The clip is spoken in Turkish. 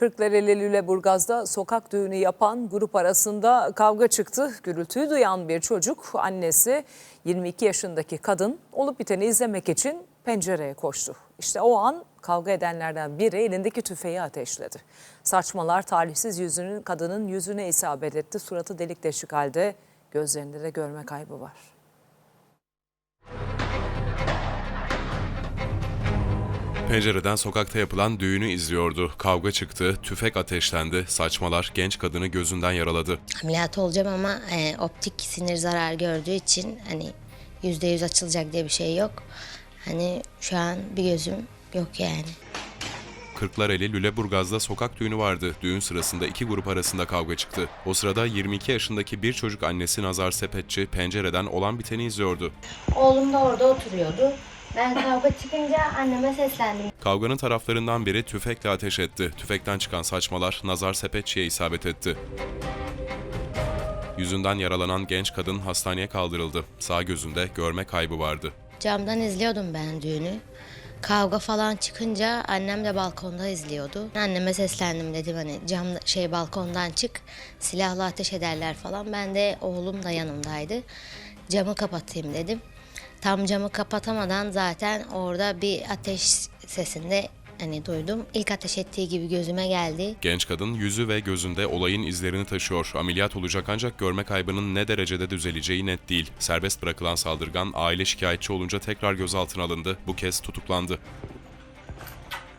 Kırklareli Lüleburgaz'da sokak düğünü yapan grup arasında kavga çıktı. Gürültüyü duyan bir çocuk, annesi 22 yaşındaki kadın olup biteni izlemek için pencereye koştu. İşte o an kavga edenlerden biri elindeki tüfeği ateşledi. Saçmalar talihsiz yüzünün kadının yüzüne isabet etti. Suratı delik deşik halde gözlerinde de görme kaybı var. Pencereden sokakta yapılan düğünü izliyordu. Kavga çıktı, tüfek ateşlendi, saçmalar genç kadını gözünden yaraladı. Ameliyat olacağım ama e, optik sinir zarar gördüğü için hani yüzde yüz açılacak diye bir şey yok. Hani şu an bir gözüm yok yani. Kırklareli Lüleburgaz'da sokak düğünü vardı. Düğün sırasında iki grup arasında kavga çıktı. O sırada 22 yaşındaki bir çocuk annesi Nazar Sepetçi pencereden olan biteni izliyordu. Oğlum da orada oturuyordu. Ben kavga çıkınca anneme seslendim. Kavganın taraflarından biri tüfekle ateş etti. Tüfekten çıkan saçmalar Nazar Sepetçi'ye isabet etti. Yüzünden yaralanan genç kadın hastaneye kaldırıldı. Sağ gözünde görme kaybı vardı. Camdan izliyordum ben düğünü. Kavga falan çıkınca annem de balkonda izliyordu. Anneme seslendim dedim hani cam şey balkondan çık silahla ateş ederler falan. Ben de oğlum da yanımdaydı. Camı kapatayım dedim. Tam camı kapatamadan zaten orada bir ateş sesinde hani duydum. İlk ateş ettiği gibi gözüme geldi. Genç kadın yüzü ve gözünde olayın izlerini taşıyor. Ameliyat olacak ancak görme kaybının ne derecede düzeleceği net değil. Serbest bırakılan saldırgan aile şikayetçi olunca tekrar gözaltına alındı. Bu kez tutuklandı.